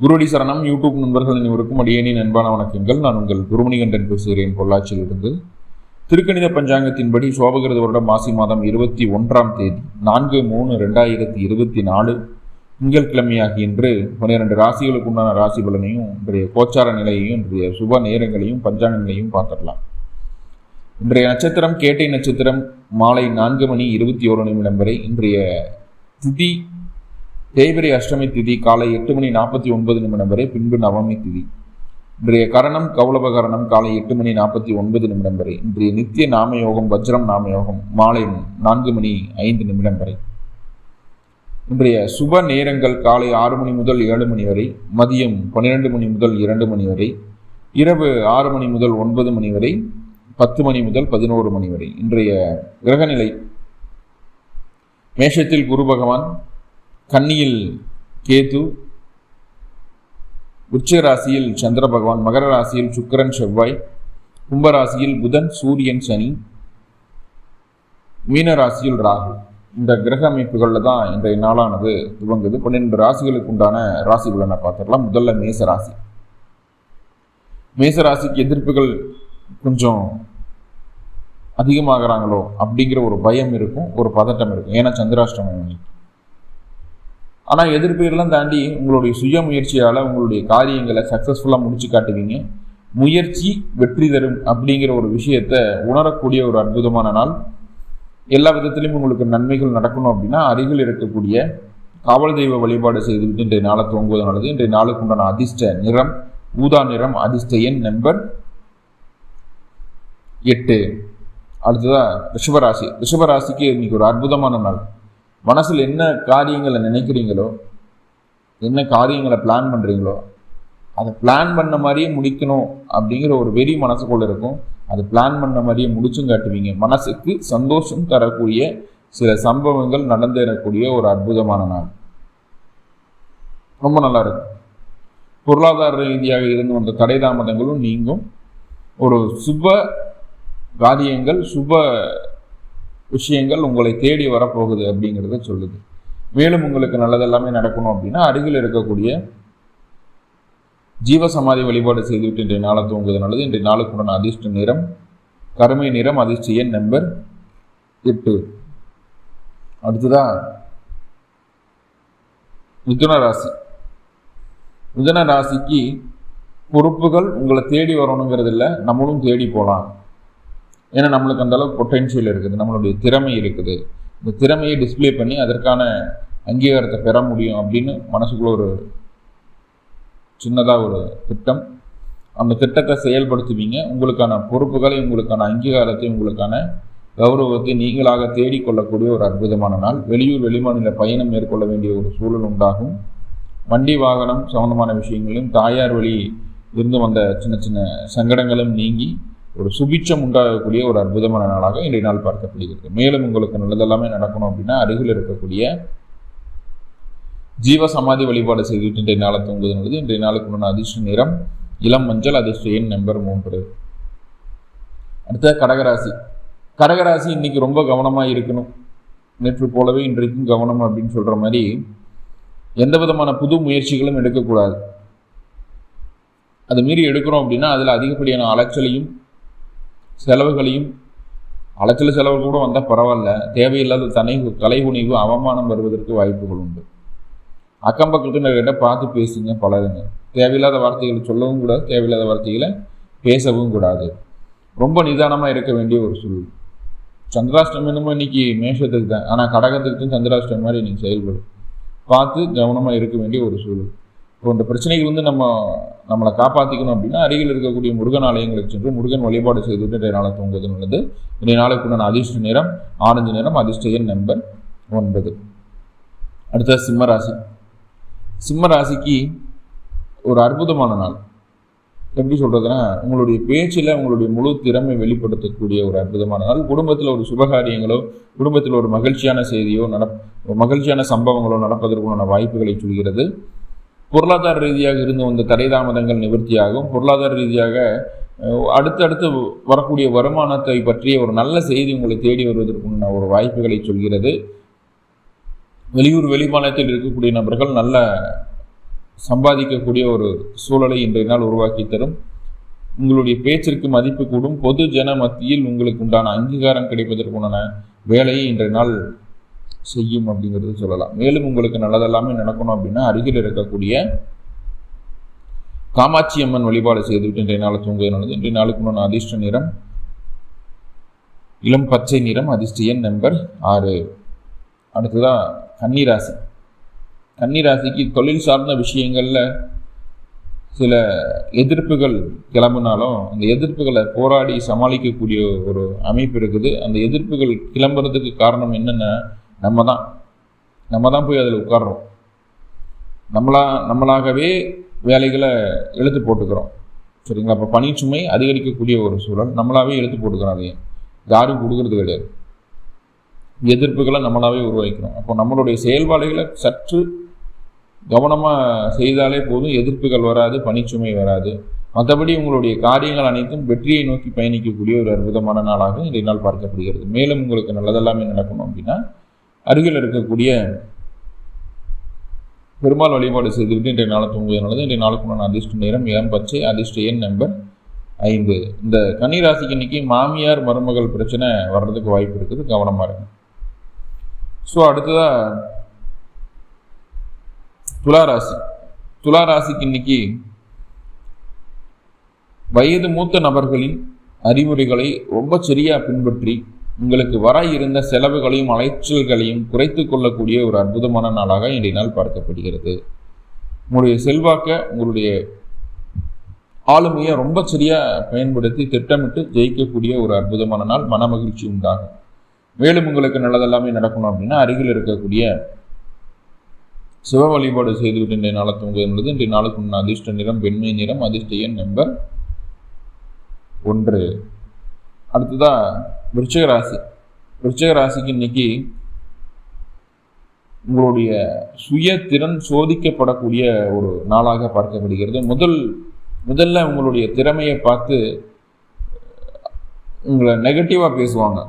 குருடி சரணம். யூடியூப் நண்பர்கள் அனைவருக்கும் அடியேனின் அன்பான வணக்கங்கள். நான் உங்கள் குருமணிகண்டன் பேசுகிறேன். பொள்ளாச்சியிலிருந்து. திருக்கணித பஞ்சாங்கத்தின்படி சோபகிருத வருடம் மாசி மாதம் இருபத்தி ஒன்றாம் தேதி நான்கு மூணு ரெண்டாயிரத்தி இருபத்தி நாலு திங்கட்கிழமையாகிய இன்று பன்னிரண்டு ராசிகளுக்கு உண்டான ராசி பலனையும் இன்றைய கோச்சார நிலையையும் இன்றைய சுப நேரங்களையும் பஞ்சாங்க நிலையும் பார்த்துடலாம். இன்றைய நட்சத்திரம் கேட்டை நட்சத்திரம் மாலை நான்கு மணி இருபத்தி ஓரு நிமிடம் வரை இன்றைய திதி தேய்பிரி அஷ்டமி திதி காலை எட்டு மணி நாற்பத்தி ஒன்பது நிமிடம் வரை பின்பு நவமி திதி. இன்றைய கரணம் கௌளபகரணம் காலை எட்டு மணி நாற்பத்தி ஒன்பது நிமிடம் வரை. இன்றைய நித்திய நாமயோகம் வஜ்ரம் நாமயோகம் மாலை நான்கு மணி ஐந்து நிமிடம் வரை. இன்றைய சுப நேரங்கள் காலை ஆறு மணி முதல் ஏழு மணி வரை மதியம் பன்னிரெண்டு மணி முதல் இரண்டு மணி வரை இரவு ஆறு மணி முதல் ஒன்பது மணி வரை பத்து மணி முதல் பதினோரு மணி வரை. இன்றைய கிரகநிலை. மேஷத்தில் குரு பகவான் கன்னியில் கேது உச்ச ராசியில் சந்திர பகவான் மகர ராசியில் சுக்கிரன் செவ்வாய் கும்பராசியில் புதன் சூரியன் சனி மீன ராசியில் ராகு. இந்த கிரக அமைப்புகளில் தான் இன்றைய நாளானது துவங்குது. பன்னிரெண்டு ராசிகளுக்கு உண்டான ராசிகளை நான் பார்த்துடலாம். முதல்ல மேச ராசி. மேச ராசிக்கு எதிர்ப்புகள் கொஞ்சம் அதிகமாகறாங்களோ அப்படிங்கிற ஒரு பயம் இருக்கும் ஒரு பதட்டம் இருக்கும். ஏன்னா சந்திராஷ்டமம். இன்னைக்கு ஆனால் எதிர்ப்புகள்லாம் தாண்டி உங்களுடைய சுய முயற்சியால் உங்களுடைய காரியங்களை சக்ஸஸ்ஃபுல்லாக முடிச்சு காட்டுவீங்க. முயற்சி வெற்றி தரும் அப்படிங்கிற ஒரு விஷயத்தை உணரக்கூடிய ஒரு அற்புதமான நாள். எல்லா விதத்திலையும் உங்களுக்கு நன்மைகள் நடக்கணும் அப்படின்னா அருகில் இருக்கக்கூடிய காவல் தெய்வ வழிபாடு செய்துவிட்டு இன்றைய நாளை துவங்குவது நல்லது இன்றைய நாளுக்கு உண்டான அதிர்ஷ்ட நிறம் ஊதா நிறம் அதிர்ஷ்ட எண் நம்பர் எட்டு. அடுத்ததா ரிஷபராசி. ரிஷபராசிக்கு இன்னைக்கு ஒரு அற்புதமான நாள். மனசில் என்ன காரியங்களை நினைக்கிறீங்களோ என்ன காரியங்களை பிளான் பண்ணுறீங்களோ அதை பிளான் பண்ண மாதிரியே முடிக்கணும் அப்படிங்கிற ஒரு வெறி மனசுக்குள்ளே இருக்கும். அது பிளான் பண்ண மாதிரியே முடிச்சும் காட்டுவீங்க. மனசுக்கு சந்தோஷம் தரக்கூடிய சில சம்பவங்கள் நடந்தேறக்கூடிய ஒரு அற்புதமான நாள். ரொம்ப நல்லா இருக்கும். பொருளாதார ரீதியாக இருந்து வந்த தடை தாமதங்களும் நீங்கும். ஒரு சுப காரியங்கள் சுப விஷயங்கள் உங்களை தேடி வரப்போகுது அப்படிங்கிறத சொல்லுது. மேலும் உங்களுக்கு நல்லதெல்லாமே நடக்கணும் அப்படின்னா அருகில் இருக்கக்கூடிய ஜீவசமாதி வழிபாடு செய்துவிட்டு இன்றைய நாளை தூங்குவது நல்லது. இன்றைய நாளுக்குடன் அதிர்ஷ்ட நிறம் கருமை நிறம் அதிர்ஷ்ட எண் நம்பர் எட்டு. அடுத்ததா மிதுன ராசி. மிதுன ராசிக்கு பொறுப்புகள் உங்களை தேடி வரணுங்கிறது இல்லை நம்மளும் தேடி போகலாம். ஏன்னா நம்மளுக்கு அந்தளவுக்கு பொட்டென்ஷியல் இருக்குது நம்மளுடைய திறமை இருக்குது. இந்த திறமையை டிஸ்பிளே பண்ணி அதற்கான அங்கீகாரத்தை பெற முடியும் அப்படின்னு மனசுக்குள்ள ஒரு சின்னதாக ஒரு திட்டம். அந்த திட்டத்தை செயல்படுத்துவீங்க. உங்களுக்கான பொறுப்புகளை உங்களுக்கான அங்கீகாரத்தை உங்களுக்கான கௌரவத்தை நீங்களாக தேடிக்கொள்ளக்கூடிய ஒரு அற்புதமான நாள். வெளியூர் வெளிமாநில பயணம் மேற்கொள்ள வேண்டிய ஒரு சூழல் உண்டாகும். வண்டி வாகனம் சம்பந்தமான விஷயங்களையும் தாயார் வழி இருந்து வந்த சின்ன சின்ன சங்கடங்களும் நீங்கி ஒரு சுபிட்சம் உண்டாகக்கூடிய ஒரு அற்புதமான நாளாக இன்றைய நாள் பார்க்கப்படுகிறது. மேலும் உங்களுக்கு நல்லதெல்லாமே நடக்கணும் அப்படின்னா அருகில் இருக்கக்கூடிய ஜீவ சமாதி வழிபாடு செய்துவிட்டு இன்றைய நாளை தூங்குவது நல்லது இன்றைய நாளுக்கு உண்டான அதிர்ஷ்ட நிறம் இளம் மஞ்சள் அதிர்ஷ்ட எண் நம்பர் மூன்று. அடுத்த கடகராசி. கடகராசி இன்னைக்கு ரொம்ப கவனமாக இருக்கணும். நேற்று போலவே இன்றைக்கும் கவனம் அப்படின்னு சொல்கிற மாதிரி எந்த விதமான புது முயற்சிகளும் எடுக்கக்கூடாது. அது மீறி எடுக்கிறோம் அப்படின்னா அதில் அதிகப்படியான அலைச்சலையும் செலவுகளையும் அலைச்சல் செலவு கூட வந்தால் பரவாயில்ல. தேவையில்லாத தனி தலைகுனிவு அவமானம் வருவதற்கு வாய்ப்புகள் உண்டு. அக்கம் பக்கத்தினர்கிட்ட பார்த்து பேசுங்க பழகுங்க. தேவையில்லாத வார்த்தைகளை சொல்லவும் கூடாது தேவையில்லாத வார்த்தைகளை பேசவும் கூடாது. ரொம்ப நிதானமாக இருக்க வேண்டிய ஒரு சூழல். சந்திராஷ்டமி என்னமோ இன்னைக்கு மேஷத்துக்கு தான். ஆனால் கடகத்துக்கு சந்திராஷ்டம் மாதிரி இன்னைக்கு செயல்படும். பார்த்து கவனமாக இருக்க வேண்டிய ஒரு சூழல். இப்போ இந்த பிரச்சனைக்கு வந்து நம்ம நம்மளை காப்பாற்றிக்கணும் அப்படின்னா அருகில் இருக்கக்கூடிய முருகன் ஆலயங்களுக்கு சென்று முருகன் வழிபாடு செய்துவிட்டு இன்றைய நாளை தூங்குவது நல்லது. இன்றைய நாளைக்கு உண்டான அதிர்ஷ்ட நிறம் ஆரஞ்சு நிறம் அதிர்ஷ்ட எண் நம்பர் ஒன்பது. அடுத்த சிம்மராசி சிம்மராசிக்கு ஒரு அற்புதமான நாள். எப்படி சொல்கிறதுனா உங்களுடைய பேச்சில் உங்களுடைய முழு திறமை வெளிப்படுத்தக்கூடிய ஒரு அற்புதமான நாள். குடும்பத்தில் ஒரு சுபகாரியங்களோ குடும்பத்தில் ஒரு மகிழ்ச்சியான செய்தியோ நட மகிழ்ச்சியான சம்பவங்களோ நடப்பதற்குண்டான வாய்ப்புகளை சொல்கிறது. பொருளாதார ரீதியாக இருந்து வந்த தடை தாமதங்கள் நிவர்த்தியாகும். பொருளாதார ரீதியாக அடுத்தடுத்து வரக்கூடிய வருமானத்தை பற்றிய ஒரு நல்ல செய்தி உங்களை தேடி வருவதற்குண்டான ஒரு வாய்ப்புகளை சொல்கிறது. வெளியூர் வெளிமாநிலத்தில் இருக்கக்கூடிய நபர்கள் நல்ல சம்பாதிக்கக்கூடிய ஒரு சூழலை இன்றைய நாள் உருவாக்கி தரும். உங்களுடைய பேச்சிற்கு மதிப்பு கூடும். பொது ஜன மத்தியில் உங்களுக்கு உண்டான அங்கீகாரம் கிடைப்பதற்குண்டான வேலையை இன்றைய நாள் செய்யும் அப்படிங்கிறது சொல்லலாம். மேலும் உங்களுக்கு நல்லதெல்லாமே நடக்கணும் அப்படின்னா அருகில் இருக்கக்கூடிய காமாட்சி அம்மன் வழிபாடு செய்துவிட்டு இன்றைய நாள் தூங்குவது நல்லது இன்றைய நாளுக்கு உண்டான அதிர்ஷ்ட நிறம் இளம் பச்சை நிறம் அதிர்ஷ்ட எண் நம்பர் ஆறு. அடுத்ததா கன்னிராசி. கன்னிராசிக்கு தொழில் சார்ந்த விஷயங்களில் சில எதிர்ப்புகள் கிளம்புனாலும் அந்த எதிர்ப்புகளை போராடி சமாளிக்கக்கூடிய ஒரு அமைப்பு இருக்குது. அந்த எதிர்ப்புகள் கிளம்புறதுக்கு காரணம் என்னென்னா நம்ம தான் நம்ம தான் போய் அதில் உட்கார்றோம். நம்மளா நம்மளாகவே வேலைகளை எழுத்து போட்டுக்கிறோம். சரிங்களா? அப்போ பணிச்சுமை அதிகரிக்கக்கூடிய ஒரு சூழல். நம்மளாவே எழுத்து போட்டுக்கிறோம் அதையும் யாரும் கொடுக்கறது கிடையாது. எதிர்ப்புகளை நம்மளாவே உருவாக்கிறோம் அப்போ நம்மளுடைய செயல்பாடுகளை சற்று கவனமாக செய்தாலே போதும். எதிர்ப்புகள் வராது பணிச்சுமை வராது. மற்றபடி உங்களுடைய காரியங்கள் அனைத்தும் வெற்றியை நோக்கி பயணிக்கக்கூடிய ஒரு அற்புதமான நாளாக இன்றைய நாள் பார்க்கப்படுகிறது. மேலும் உங்களுக்கு நல்லதெல்லாமே நடக்கணும் அப்படின்னா அருகில் இருக்கக்கூடிய பெருமாள் வழிபாடு செய்துவிட்டு இன்றைய நாளை தூங்குவதனால நல்லது இன்றைய நாளுக்கு நான் அதிர்ஷ்ட நேரம் இளம் பச்சை அதிர்ஷ்ட எண் நம்பர் ஐந்து. இந்த கன்னிராசிக்கு இன்னைக்கு மாமியார் மருமகள் பிரச்சனை வர்றதுக்கு வாய்ப்பு இருக்குது. கவனமாக இருங்க. ஸோ அடுத்ததாக துளாராசி துளாராசிக்கு இன்னைக்கு வயது மூத்த நபர்களின் அறிவுரைகளை ரொம்ப சரியாக பின்பற்றி உங்களுக்கு வர இருந்த செலவுகளையும் அலைச்சல்களையும் குறைத்து கொள்ளக்கூடிய ஒரு அற்புதமான நாளாக இன்றைய நாள் பார்க்கப்படுகிறது. உங்களுடைய செல்வாக்க உங்களுடைய ஆளுமையை ரொம்ப சரியாக பயன்படுத்தி திட்டமிட்டு ஜெயிக்கக்கூடிய ஒரு அற்புதமான நாள் மன மகிழ்ச்சி உண்டாகும். மேலும் உங்களுக்கு நல்லதெல்லாமே நடக்கணும் அப்படின்னா அருகில் இருக்கக்கூடிய சிவ வழிபாடு செய்துவிட்டு இன்றைய நாளை தூங்குவது இன்றைய நாளுக்கு உள்ள அதிர்ஷ்ட நிறம் வெண்மை நிறம் அதிர்ஷ்ட எண் நம்பர் ஒன்று. அடுத்ததாக விருச்சிக ராசி விருச்சிக ராசிக்கு இன்னைக்கு உங்களுடைய சுய திறன் சோதிக்கப்படக்கூடிய ஒரு நாளாக பார்க்கப்படுகிறது. முதல் முதல்ல உங்களுடைய திறமையை பார்த்து உங்களை நெகட்டிவாக பேசுவாங்க.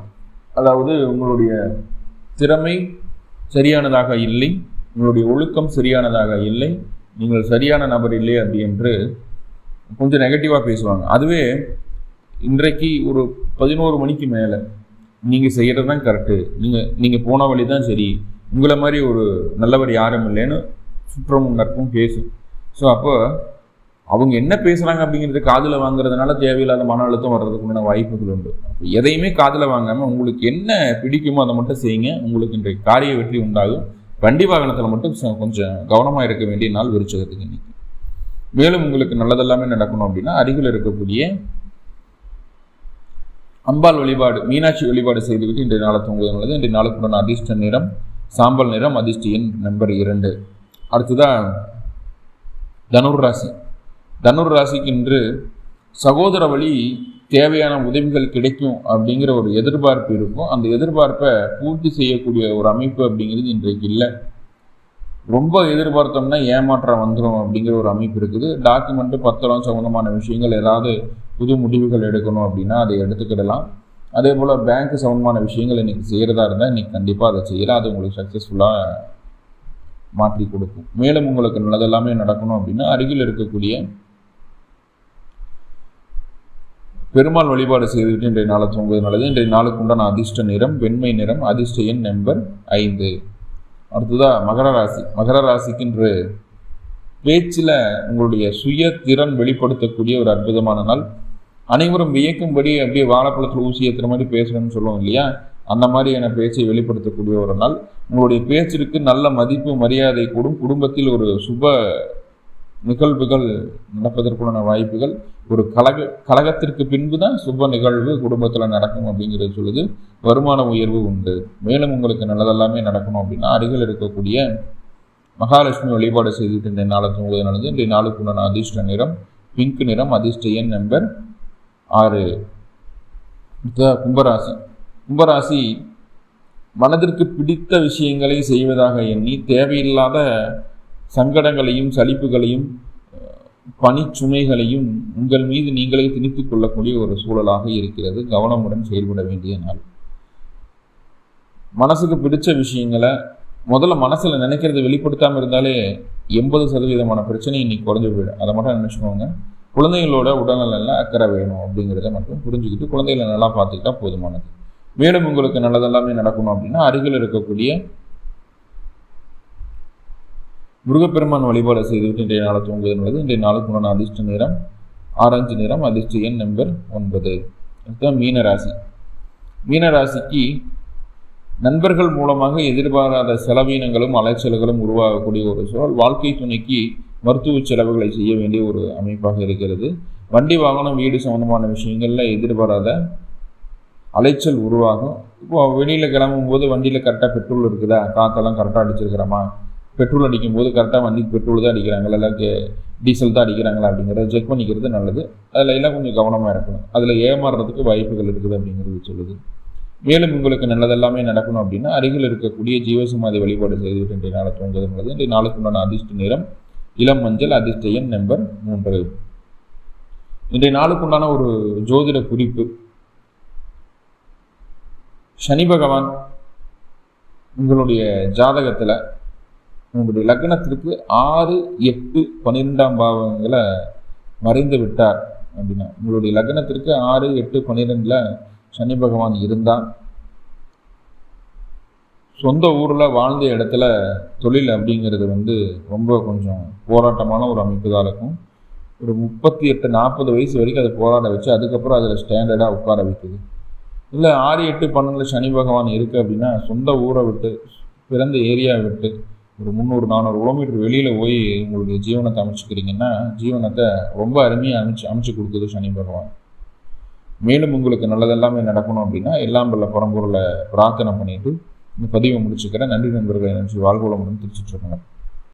அதாவது உங்களுடைய திறமை சரியானதாக இல்லை உங்களுடைய ஒழுக்கம் சரியானதாக இல்லை நீங்கள் சரியான நபர் இல்லை அப்படி என்று கொஞ்சம் நெகட்டிவாக பேசுவாங்க. அதுவே இன்றைக்கு ஒரு பதினோரு மணிக்கு மேலே நீங்கள் செய்கிறது தான் கரெக்டு நீங்கள் நீங்கள் போன வழி தான் சரி. உங்களை மாதிரி ஒரு நல்லவர் யாரும் இல்லைன்னு சுற்றமும் நட்பும் பேசும். ஸோ அப்போ அவங்க என்ன பேசுகிறாங்க அப்படிங்கிறது காதில் வாங்குறதுனால தேவையில்லாத மன அழுத்தம் வர்றதுக்குண்டான வாய்ப்புகள் உண்டு. அப்போ எதையுமே காதில் வாங்காமல் உங்களுக்கு என்ன பிடிக்குமோ அதை மட்டும் செய்யுங்க. உங்களுக்கு இன்றைக்கு காரிய வெற்றி உண்டாகும். வண்டி வாகனத்தில் மட்டும் ச- கொஞ்சம் கவனமாக இருக்க வேண்டிய நாள் விருச்சகத்துக்கு இன்னைக்கு. மேலும் உங்களுக்கு நல்லதெல்லாமே நடக்கணும் அப்படின்னா அருகில் இருக்கக்கூடிய அம்பாள் வழிபாடு மீனாட்சி வழிபாடு செய்துவிட்டு இன்றைய நாளை தூங்குவது நல்லது இன்றைய நாளுக்குடன் அதிர்ஷ்ட நிறம் சாம்பல் நிறம் அதிர்ஷ்ட எண் நம்பர் இரண்டு. அடுத்ததாக தனுர் ராசி தனுர் ராசிக்கு இன்று சகோதர வழி தேவையான உதவிகள் கிடைக்கும் அப்படிங்கிற ஒரு எதிர்பார்ப்பு இருக்கும். அந்த எதிர்பார்ப்பை பூர்த்தி செய்யக்கூடிய ஒரு அமைப்பு அப்படிங்கிறது இன்றைக்கு இல்லை. ரொம்ப எதிர்பார்த்தோம்னா ஏமாற்றம் வந்துடும் அப்படிங்கிற ஒரு அமைப்பு இருக்குது. டாக்குமெண்ட்டு பத்திரம் சம்மந்தமான விஷயங்கள் ஏதாவது புது முடிவுகள் எடுக்கணும் அப்படின்னா அதை எடுத்துக்கிடலாம். அதே போல் பேங்க்கு சம்மந்தமான விஷயங்கள் இன்றைக்கி செய்கிறதா இருந்தால் இன்றைக்கி கண்டிப்பாக அதை செய்யலாம். அது உங்களுக்கு சக்ஸஸ்ஃபுல்லாக மாற்றி கொடுக்கும். மேலும் உங்களுக்கு நல்லதெல்லாமே நடக்கணும் அப்படின்னா அருகில் இருக்கக்கூடிய பெருமாள் வழிபாடு செய்துவிட்டு இன்றைய நாளை தூங்குவது நல்லது. இன்றைய நாளுக்கு உண்டான அதிர்ஷ்ட நிறம் வெண்மை நிறம் அதிர்ஷ்ட எண் நம்பர் ஐந்து. அடுத்ததா மகர ராசி. மகர ராசிக்கு பேச்சில் உங்களுடைய சுய திறன் வெளிப்படுத்தக்கூடிய ஒரு அற்புதமான நாள். அனைவரும் வியக்கும்படி அப்படியே வாழைப்பழத்தில் ஊசி ஏற்றுற மாதிரி பேசுகிறேன்னு சொல்லுவோம் இல்லையா? அந்த மாதிரியான பேச்சை வெளிப்படுத்தக்கூடிய ஒரு நாள். உங்களுடைய பேச்சிற்கு நல்ல மதிப்பு மரியாதை கூடும். குடும்பத்தில் ஒரு சுப நிகழ்வுகள் நடப்பதற்குள்ள வாய்ப்புகள் ஒரு கழக கழகத்திற்கு பின்பு தான் சுப நிகழ்வு குடும்பத்தில் நடக்கும் அப்படிங்கிறது சொல்லுது. வருமான உயர்வு உண்டு. மேலும் உங்களுக்கு நல்லதெல்லாமே நடக்கணும் அப்படின்னா அருகில் இருக்கக்கூடிய மகாலட்சுமி வழிபாடு செய்துட்டு இந்த நாளை தூங்குவது நல்லது. இன்றைய நாளுக்கு உண்டான அதிர்ஷ்ட நிறம் பிங்க் நிறம் அதிர்ஷ்ட எண் நம்பர் ஆறு. கும்பராசி. கும்பராசி மனதிற்கு பிடித்த விஷயங்களை செய்வதாக எண்ணி தேவையில்லாத சங்கடங்களையும் சலிப்புகளையும் பணிச்சுமைகளையும் உங்கள் மீது நீங்களே திணித்துக் கொள்ளக்கூடிய ஒரு சூழலாக இருக்கிறது. கவனமுடன் செயல்பட வேண்டிய நாள். மனசுக்கு பிடிச்ச விஷயங்களை முதல்ல மனசில் நினைக்கிறத வெளிப்படுத்தாமல் இருந்தாலே எண்பது சதவீதமான பிரச்சனை இன்னைக்கு குறைஞ்சு போயிடும். அதை மட்டும் நினச்சிக்கோங்க. குழந்தைகளோட உடல்நலில் அக்கறை வேணும் அப்படிங்கிறத மட்டும் புரிஞ்சுக்கிட்டு குழந்தைகளை நல்லா பார்த்துக்கிட்டா போதுமானது. மேலும் உங்களுக்கு நல்லதெல்லாமே நடக்கணும் அப்படின்னா அருகில் இருக்கக்கூடிய முருகப்பெருமான் வழிபாடு செய்துவிட்டு இன்றைய நாளை தூங்குவது நல்லது இன்றைய நாளுக்கு உண்டான அதிர்ஷ்ட நிறம் ஆரஞ்சு நிறம் அதிர்ஷ்ட எண் நம்பர் ஒன்பது. இதுதான் மீனராசி. மீனராசிக்கு நண்பர்கள் மூலமாக எதிர்பாராத செலவீனங்களும் அலைச்சல்களும் உருவாகக்கூடிய ஒரு சூழல். வாழ்க்கை துணைக்கு மருத்துவ செலவுகளை செய்ய வேண்டிய ஒரு அமைப்பாக இருக்கிறது. வண்டி வாகனம் வீடு சம்பந்தமான விஷயங்களில் எதிர்பாராத அலைச்சல் உருவாகும். இப்போ வெளியில் கிளம்பும் போது வண்டியில் கரெக்டாக பெட்ரோல் இருக்குதா? காற்றெல்லாம் கரெக்டாக அடிச்சிருக்கிறோமா? பெட்ரோல் அடிக்கும் போது கரெக்டாக வண்டிக்கு பெட்ரோல் தான் அடிக்கிறாங்களா இல்லை டீசல் தான் அடிக்கிறாங்களா அப்படிங்கிறத செக் பண்ணிக்கிறது நல்லது. அதில் எல்லாம் கொஞ்சம் கவனமாக இருக்கணும். அதில் ஏமாறுறதுக்கு வாய்ப்புகள் இருக்குது அப்படிங்கிறது சொல்லுது. மேலும் உங்களுக்கு நல்லதெல்லாமே நடக்கணும் அப்படின்னா அருகில் இருக்கக்கூடிய ஜீவசமாதி வழிபாடு செய்துவிட்டு இன்றைய நாளை தூங்குவது நல்லது. இன்றைய நாளுக்குண்டான அதிர்ஷ்ட நிறம் இளம் மஞ்சள் அதிர்ஷ்ட எண் நம்பர் மூன்று. இன்றைய நாளுக்குண்டான ஒரு ஜோதிட குறிப்பு. சனி பகவான் உங்களுடைய ஜாதகத்தில் உங்களுடைய லக்னத்திற்கு ஆறு எட்டு பன்னிரெண்டாம் பாவங்களை மறைந்து விட்டார் அப்படின்னா உங்களுடைய லக்னத்திற்கு ஆறு எட்டு பன்னிரெண்டில் சனி பகவான் இருந்தால் சொந்த ஊரில் வாழ்ந்த இடத்துல தொழில் அப்படிங்கிறது வந்து ரொம்ப கொஞ்சம் போராட்டமான ஒரு அமைப்பு தான் இருக்கும். ஒரு முப்பத்தி எட்டு நாற்பது வயசு வரைக்கும் அதை போராட வச்சு அதுக்கப்புறம் அதில் ஸ்டாண்டர்டாக உட்கார வைக்குது இல்லை ஆறு எட்டு பன்னெண்டில் சனி பகவான் இருக்குது அப்படின்னா சொந்த ஊரை விட்டு பிறந்த ஏரியா விட்டு ஒரு முந்நூறு நானூறு கிலோமீட்டர் வெளியில் போய் உங்களுடைய ஜீவனத்தை அமைச்சுக்கிறீங்கன்னா ஜீவனத்தை ரொம்ப அருமையாக அமைச்சு அமைச்சு கொடுக்குது சனி பகவான். மேலும் உங்களுக்கு நல்லதெல்லாமே நடக்கணும் அப்படின்னா எல்லாம் வல்ல பரம்பொருளை பிரார்த்தனை பண்ணிட்டு இந்த பதிவை முடிச்சுக்கிறேன். நன்றி நண்பர்களை நினச்சி வாழ்வுளமுடன் திருச்சிட்டு